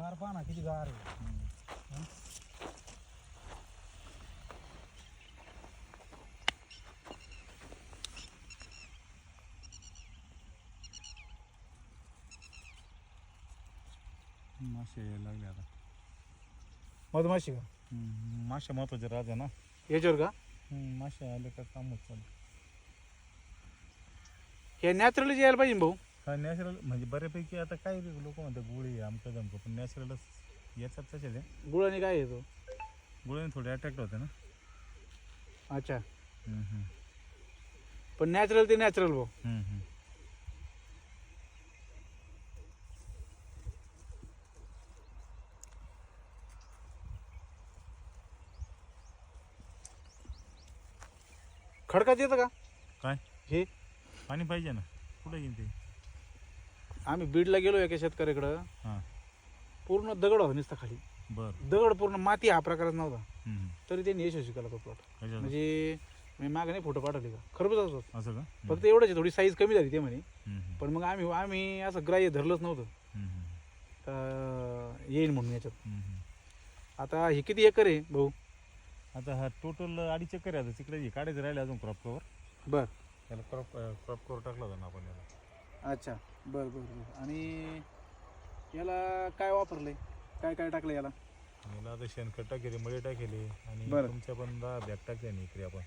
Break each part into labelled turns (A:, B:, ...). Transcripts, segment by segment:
A: गार पहा ना किती गार आहे.
B: मासे यायला लागले आता.
A: मधमाशी का?
B: हम्म, मासे महत्त्वाचे राहते ना.
A: याच्यावर का?
B: हम्म, मासे आले का कामच चालू.
A: हे नॅचरली यायला पाहिजे ना भाऊ.
B: हा नॅचरल म्हणजे बऱ्यापैकी आता काय लोक म्हणतात गुळी आमकं जमकं पण नॅचरलच याच्यात तसेच आहे.
A: गुळाने काय येतो?
B: गुळीने थोडे अट्रॅक्ट होते ना.
A: अच्छा.
B: हम्म, हम्म,
A: पण नॅचरल ते नॅचरल भाऊ.
B: हम्म, हम्म.
A: खडकाच येतं का?
B: काय?
A: हे?
B: पाणी पाहिजे ना. कुठे येईन ते?
A: आम्ही बीडला गेलो एका शेतकऱ्याकडं.
B: हां.
A: पूर्ण दगड होता नुसता खाली.
B: बरं.
A: दगड पूर्ण माती हा प्रकारच नव्हता.
B: हम्म.
A: तरी त्यांनी यशस्वी केला तो प्लॉट? म्हणजे मी मागे नाही फोटो पाठवले का? खरंच असं
B: असं का?
A: फक्त एवढंच आहे, थोडी साईज कमी झाली ते म्हणे.
B: हम्म, हम्म,
A: पण मग आम्ही आम्ही असं ग्राह्य धरलंच नव्हतं.
B: हम्म, हम्म,
A: तर येईल म्हणून याच्यात.
B: हम्म, हम्म.
A: आता हे किती एकर आहे भाऊ?
B: आता हा टोटल अडीच चक्कर आहे. आता तिकडे हे काढायचं राहिले अजून क्रॉप कवर
A: बर.
B: त्याला क्रॉप क्रॉप कवर टाकला होता ना आपण याला.
A: अच्छा. बर बर बर. आणि याला काय वापरलंय? काय काय टाकलं याला?
B: याला आता शेणखत टाकेले मळे टाकेले आणि
A: बरं.
B: तुमच्या पण दहा बॅग टाकल्या ना इकडे आपण.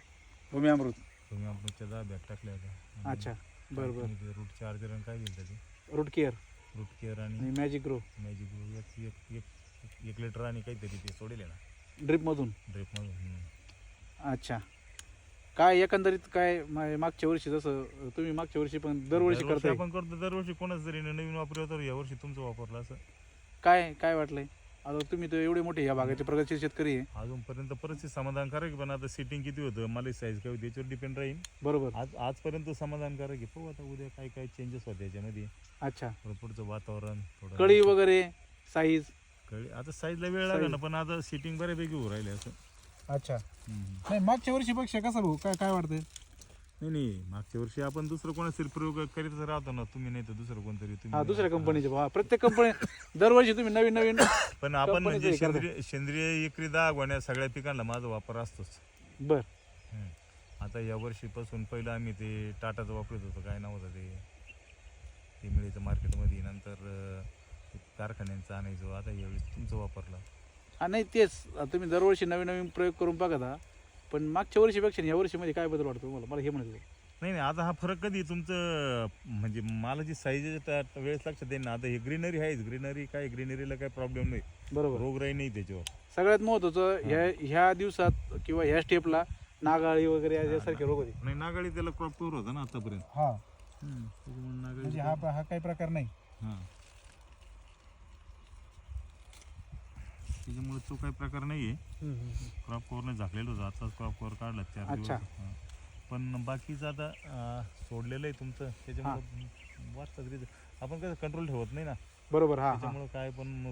A: भूमी अमृत.
B: तुम्ही आमच्या दहा बॅग टाकल्या होत्या.
A: अच्छा. बर बर.
B: रूट चार्जर आणि काय दिलं ते
A: रूट केअर
B: रूट केअर आणि
A: आणि मॅजिक ग्रो
B: मॅजिक एक एक एक एक लिटर आणि काहीतरी ते सोडेले ना
A: ड्रिपमधून
B: ड्रिपमधून.
A: अच्छा. काय एकंदरीत काय मा- मागच्या वर्षी जसं तुम्ही मागच्या वर्षी पण दरवर्षी
B: दरवर्षी
A: करताय.
B: आपण करतो दरवर्षी कोणाच जरी नवीन वापरलं तर यावर्षी तुमचं वापरलं असं.
A: काय काय वाटलंय? आता तुम्ही तर एवढे मोठे या भागाचे प्रगतशील शेतकरी आहे.
B: अजूनपर्यंत परिस्थिती समाधानकारक आहे, पण आता सिटिंग किती होतं? मला साईज काय होती याच्यावर डिपेंड राहील
A: बरोबर.
B: आज आजपर्यंत समाधानकारक आहे. पाहू आता उद्या काय काय चेंजेस होते याच्यामध्ये.
A: अच्छा.
B: थोडं पुढचं वातावरण थोडं
A: कळी वगैरे साईज
B: कळी आता साईजला वेळ लागला ना पण आता सिटिंग बऱ्यापैकी होऊ राहिले असं.
A: अच्छा. नाही मागच्या वर्षीपेक्षा कसं भाऊ? काय काय वाटतंय?
B: नाही नाही मागच्या वर्षी आपण दुसरं कोणाचा प्रयोग करीत राहतो ना तुम्ही नाही तर दुसरं कोणतरी तुम्ही
A: हा दुसऱ्या कंपनीचे प्रत्येक कंपनी दरवर्षी तुम्ही नवीन नवीन
B: पण आपण म्हणजे
A: हे करता.
B: सेंद्रिय सेंद्रिय एकरी दहा गोण्या सगळ्या पिकांना माझा वापर असतोच.
A: बर.
B: हम्म. आता या वर्षीपासून पहिलं आम्ही ते टाटाचं वापरत होतो. काय नाव होतं ते? ते मिळायचं मार्केटमध्ये नंतर अं, ते कारखान्यांचं आणायचो. आता यावेळेस तुमचं वापरलं.
A: हा नाही तेच. तुम्ही दरवर्षी नवीन नवीन प्रयोग करून बघा पण मागच्या वर्षीपेक्षा या वर्षीमध्ये काय बदल वाटतो तुम्हाला? मला हे म्हणायचं
B: नाही नाही आता हा फरक कधी तुमचं म्हणजे मालाची साईज वेळेस लक्षात येईल ना. आता हे ग्रीनरी आहेच. ग्रीनरी काय ग्रीनरीला काय प्रॉब्लेम नाही.
A: बरोबर.
B: रोगराई नाही त्याच्यावर.
A: सगळ्यात महत्वाचं ह्या ह्या दिवसात किंवा ह्या स्टेपला नागाळी वगैरे यासारखे रोग होते.
B: नाही नागाळी त्याला क्रॉप कवर होता ना आतापर्यंत.
A: हा.
B: नागाळी
A: म्हणजे हा हा काही प्रकार नाही.
B: हां. त्याच्यामुळे तो काही प्रकार नाही आहे क्रॉप कवरने झाकलेलं होतं. आताच क्रॉप कवर काढला चार दिवस.
A: अच्छा.
B: हां. पण बाकीचं आता अं, सोडलेलं आहे तुमचं. त्याच्यामुळे वाचतात रिझ आपण कसं कंट्रोल ठेवत नाही ना.
A: बरोबर हा हा.
B: त्याच्यामुळे काय पण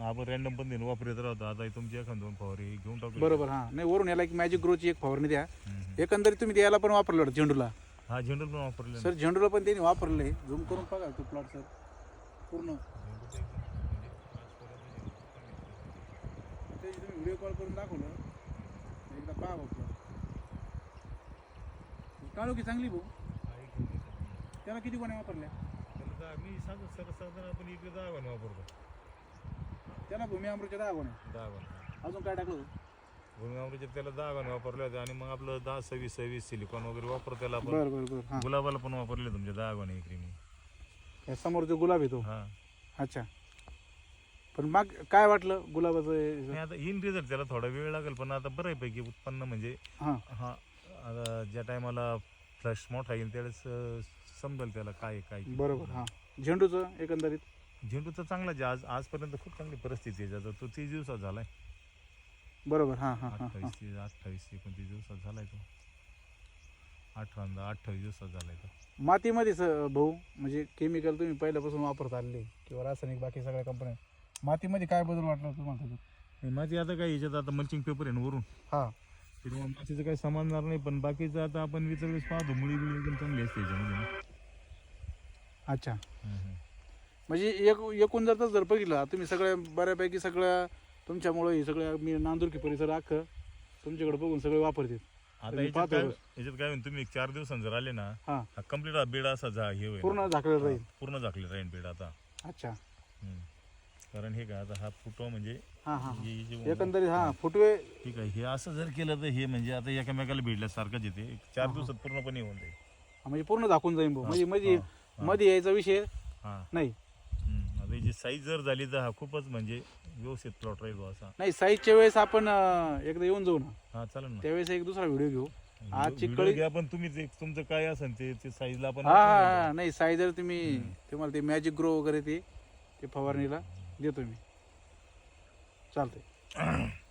B: आपण रॅन्डम पद्धतीने वापरत राहतो. आता तुमची एखाद दोन फवारी घेऊन टाकू
A: बरोबर हा. नाही वरून याला एक मॅजिक ग्रोची एक फवारणी द्या.
B: हम्म.
A: एकंदरीत तुम्ही त्याला पण वापरलं होतं झेंडूला.
B: हा झेंडू पण वापरले
A: सर झेंडूला पण त्यांनी वापरले झूम करून बघा तो प्लॉट सर. पूर्ण. व्हिडिओ कॉल करून दाखवलं एकदा पहा बघतो. काळू की चांगली भाऊ? त्याला किती कोण्या वापरल्या?
B: मी सांगतो सर्वसाधारण आपण इकडे दहा गोण्या वापरतो.
A: त्याला भूमी अमृतच्या दहा कोण्या
B: दहा गोण्या.
A: अजून काय टाकलं?
B: भूमिकामृतचे त्याला दहा गोण्या वापरले होते आणि मग आपलं दहा सव्वीस सव्वीस सिलिकॉन वगैरे वापरतो त्याला आपण
A: हाँ.
B: गुलाबाला पण वापरले तुमच्या दहा गोण्या इकडे मी.
A: समोर जो गुलाब येतो
B: हा.
A: अच्छा. पण मग काय वाटलं गुलाबाचं
B: नाही आता इन रिझल्ट त्याला थोडा वेळ लागेल पण आता बऱ्यापैकी उत्पन्न म्हणजे
A: हां.
B: हा आता ज्या टायमाला फ्लश मोठा येईल त्यावेळेस अं, समजेल त्याला काय आहे, काय आहे.
A: बरोबर हां. झेंडूचं एकंदरीत?
B: झेंडूचं चांगला जे आज आजपर्यंत खूप चांगली परिस्थिती आहे त्याचा तो तीस दिवसात झालाय.
A: बरोबर हां हां हां हां.
B: अठ्ठावीस तीस अठ्ठावीस एकोणतीस दिवसात झालाय तो. अठरा अठ्ठावीस दिवसात झालाय तो.
A: मातीमध्येच अं, भाऊ म्हणजे केमिकल तुम्ही पहिल्यापासून वापरत आलेले किंवा रासायनिक बाकी सगळ्या कंपन्या मातीमध्ये काय बदल वाटला तुम्हाला त्याच्यात?
B: माझी आता काय याच्यात आता मल्चिंग पेपर आहे ना वरून
A: हां
B: त्याच्यामुळे मातीचं काही समजणार नाही पण बाकीचं आता आपण विचार वेळेस पाहतो मुळी बिळी एकदम चांगली असते याच्यामध्ये.
A: अच्छा. म्हणजे एक एकूण जर तसं जर बघितलं तुम्ही सगळ्या बऱ्यापैकी सगळ्या तुमच्यामुळे हे सगळ्या मी नांदुरकी परिसर अख्खं तुमच्याकडे बघून सगळे वापरतात
B: आता याच्यात
A: पाहतो
B: काय
A: रोज.
B: याच्यात काय होईल तुम्ही चार दिवसांनी जर आले ना
A: हा
B: हा कंप्लीट बेड असा जा हे होईल
A: पूर्ण झाकलेलं राहील
B: पूर्ण झाकले राहील बेड आता
A: अच्छा
B: हम्म. कारण हे काय आता हा फुटो म्हणजे
A: हा हा हा.
B: हे- हे
A: एकंदरीत हा फुटवे
B: ठीक आहे हे असं जर केलं तर हे म्हणजे आता एकामेकाला भेटल्यासारखंच येते एक चार दिवसात पूर्णपणे होऊन जाईल.
A: म्हणजे पूर्ण झाकून जाईन भाऊ. म्हणजे मध्ये. मध्ये यायचा विषय
B: हा.
A: नाही.
B: हम्म. आता याची साईज जर झाली तर हा खूपच म्हणजे व्यवस्थित प्लॉट राहील बुवा असा.
A: नाही साईजच्या वेळेस आपण अं, एकदा येऊन जाऊ ना.
B: हा चालेल ना.
A: त्यावेळेस एक दुसरा व्हिडिओ घेऊ. आज
B: व्हिडिओ-
A: चिकळी-
B: व्हिडिओ घ्या पण तुम्हीच एक तुमचं काय असेल ते ते साईजला आपण
A: हा हा हा. नाही साईज जर तुम्ही तुम्हाला ते मॅजिक ग्रो वगैरे ते ते फवारणीला. देतो मी. चालतंय.